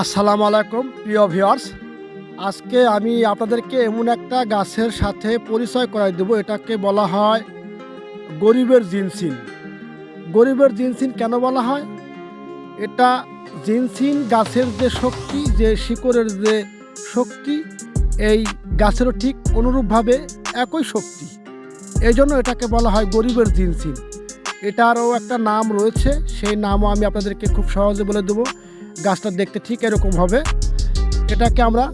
আসসালামু আলাইকুম, প্রিয় ভিউয়ার্স। আজকে আমি আপনাদেরকে এমন একটা গাছের সাথে পরিচয় করাই দেব, এটাকে বলা হয় গরিবের জিনসিন। গরিবের জিনসিন কেন বলা হয়? এটা জিনসিন গাছের যে শক্তি, যে শিকড়ের যে শক্তি, এই গাছেরও ঠিক অনুরূপভাবে একই শক্তি। এই জন্য এটাকে বলা হয় গরিবের জিনসিন। এটারও একটা নাম রয়েছে, সেই নামও আমি আপনাদেরকে খুব সহজে বলে দেবো। গাছটা দেখতে ঠিক এরকম হবে। এটাকে আমরা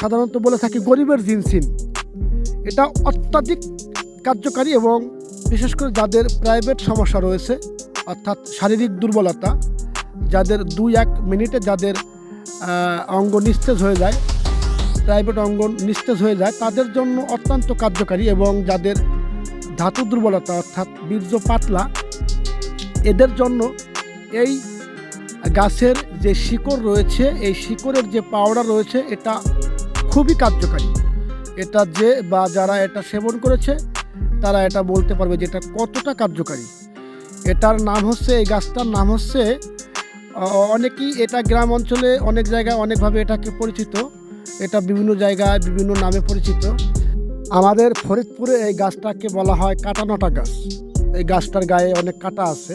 সাধারণত বলে থাকি গরিবের জিনসিন। এটা অত্যাধিক কার্যকারী এবং বিশেষ করে যাদের প্রাইভেট সমস্যা রয়েছে, অর্থাৎ শারীরিক দুর্বলতা, যাদের দুই এক মিনিটে যাদের অঙ্গ নিস্তেজ হয়ে যায় প্রাইভেট অঙ্গ নিস্তেজ হয়ে যায়, তাদের জন্য অত্যন্ত কার্যকারী এবং যাদের ধাতু দুর্বলতা, অর্থাৎ বীর্য পাতলা, এদের জন্য এই গাছের যে শিকড় রয়েছে, এই শিকড়ের যে পাউডার রয়েছে, এটা খুবই কার্যকারী। এটা যে বা যারা এটা সেবন করেছে, তারা এটা বলতে পারবে যে এটা কতটা কার্যকারী। এটার নাম হচ্ছে, এই গাছটার নাম হচ্ছে অনেকেই এটা গ্রাম অঞ্চলে অনেক জায়গায় অনেকভাবে এটাকে পরিচিত। এটা বিভিন্ন জায়গায় বিভিন্ন নামে পরিচিত। আমাদের ফরিদপুরে এই গাছটাকে বলা হয় কাটানোটা গাছ। এই গাছটার গায়ে অনেক কাটা আছে।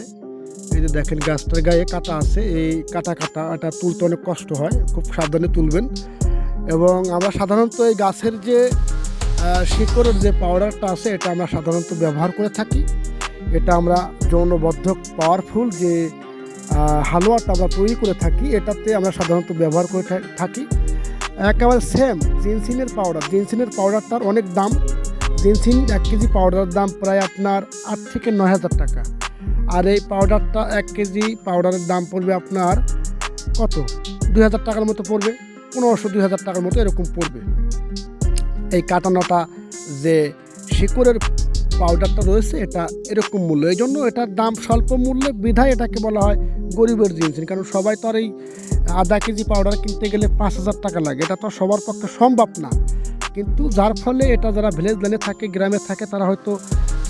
এই যে দেখেন, গাছটার গায়ে কাটা আছে। এই কাটা কাটা এটা তুলতে অনেক কষ্ট হয়, খুব সাবধানে তুলবেন। এবং আমরা সাধারণত এই গাছের যে শিকড়ের যে পাউডারটা আছে, এটা আমরা সাধারণত ব্যবহার করে থাকি। এটা আমরা যৌনবদ্ধক পাওয়ারফুল যে হালুয়াটা আমরা তৈরি করে থাকি, এটাতে আমরা সাধারণত ব্যবহার করে থাকি। একেবারে সেম জিনসিনের পাউডার জিনসিনের পাউডারটার অনেক দাম। জিনসিন এক কেজি পাউডারের দাম প্রায় আপনার আট থেকে নয় হাজার টাকা। আর এই পাউডারটা এক কেজি পাউডারের দাম পড়বে আপনার কত? দুই হাজার টাকার মতো পড়বে, পনেরোশো দুই হাজার টাকার মতো এরকম পড়বে। এই কাটানোটা যে শিকড়ের পাউডারটা রয়েছে, এটা এরকম মূল্য। এই জন্য এটার দাম স্বল্প মূল্যে বিধায় এটাকে বলা হয় গরিবের জিনিস কারণ সবাই তো আর এই আধা কেজি পাউডার কিনতে গেলে পাঁচ হাজার টাকা লাগে। এটা তো সবার পক্ষে সম্ভব না। কিন্তু যার ফলে এটা যারা ভিলেজ লাইনে থাকে, গ্রামে থাকে, তারা হয়তো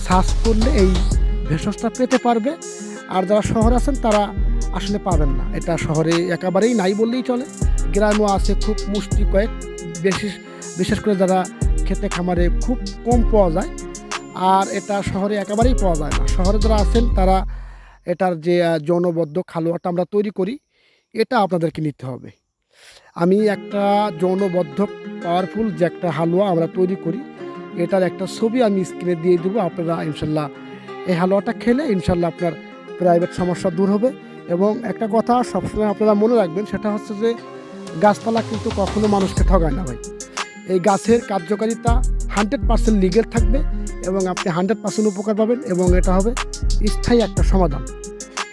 সার্চ করলে এই ভেষজটা পেতে পারবে। আর যারা শহরে আছেন তারা আসলে পাবেন না। এটা শহরে একেবারেই নাই বললেই চলে। গ্রামেও আছে খুব মুষ্টি কয়েক। বেশি বিশেষ করে যারা খেতে খামারে খুব কম পাওয়া যায়। আর এটা শহরে একেবারেই পাওয়া যায় না। শহরে যারা আছেন তারা এটার যে আহ, যৌনবদ্ধ খালোয়াটা আমরা তৈরি করি এটা আপনাদেরকে নিতে হবে। আমি একটা যৌনবদ্ধ পাওয়ারফুল যে একটা হালুয়া আমরা তৈরি করি এটার একটা ছবি আমি স্ক্রিনে দিয়ে দেবো। আপনারা ইনশাল্লাহ এই হালুয়াটা খেলে ইনশাল্লাহ আপনার প্রাইভেট সমস্যা দূর হবে। এবং একটা কথা সবসময় আপনারা মনে রাখবেন, সেটা হচ্ছে যে গাছপালা কিন্তু কখনো মানুষকে ঠগায় না ভাই। এই গাছের কার্যকারিতা হান্ড্রেড পার্সেন্ট লিগেল থাকবে এবং আপনি হান্ড্রেড পার্সেন্ট উপকার পাবেন এবং এটা হবে স্থায়ী একটা সমাধান।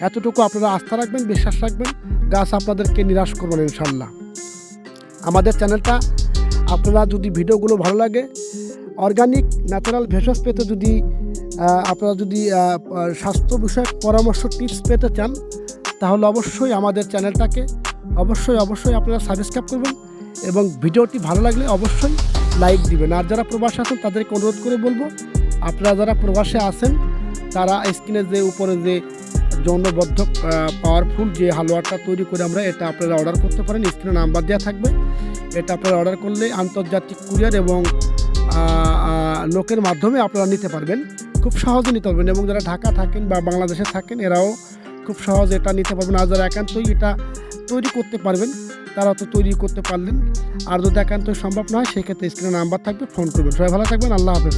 এতটুকু আপনারা আস্থা রাখবেন, বিশ্বাস রাখবেন, গাছ আপনাদেরকে নিরাশ করবেন ইনশাল্লাহ। আমাদের চ্যানেলটা আপনারা যদি ভিডিওগুলো ভালো লাগে, অর্গানিক, ন্যাচারাল ভেষজ পেতে যদি আপনারা যদি স্বাস্থ্য বিষয়ক পরামর্শ টিপস পেতে চান, তাহলে অবশ্যই আমাদের চ্যানেলটাকে অবশ্যই অবশ্যই আপনারা সাবস্ক্রাইব করবেন এবং ভিডিওটি ভালো লাগলে অবশ্যই লাইক দিবেন। আর যারা প্রবাসে আছেন, তাদেরকে অনুরোধ করে বলব, আপনারা যারা প্রবাসে আছেন, তারা স্ক্রিনে যে উপরে যে যৌনবদ্ধ পাওয়ারফুল যে হালুয়াটা তৈরি করে আমরা, এটা আপনারা অর্ডার করতে পারেন। স্ক্রিনে নাম্বার দেওয়া থাকবে। এটা আপনারা অর্ডার করলে আন্তর্জাতিক কুরিয়ার এবং লোকের মাধ্যমে আপনারা নিতে পারবেন। খুব সহজে নিতে পারবেন এবং যারা ঢাকা থাকেন বা বাংলাদেশে থাকেন, এরাও খুব সহজে এটা নিতে পারবেন। আর যারা একান্তই এটা তৈরি করতে পারবেন তারা তো তৈরি করতে পারলেন। আর যদি একান্তই সম্ভব নয়, সেক্ষেত্রে স্ক্রিনে নাম্বার থাকবে ফোন করবেন। সবাই ভালো থাকবেন, আল্লাহ হাফেজ।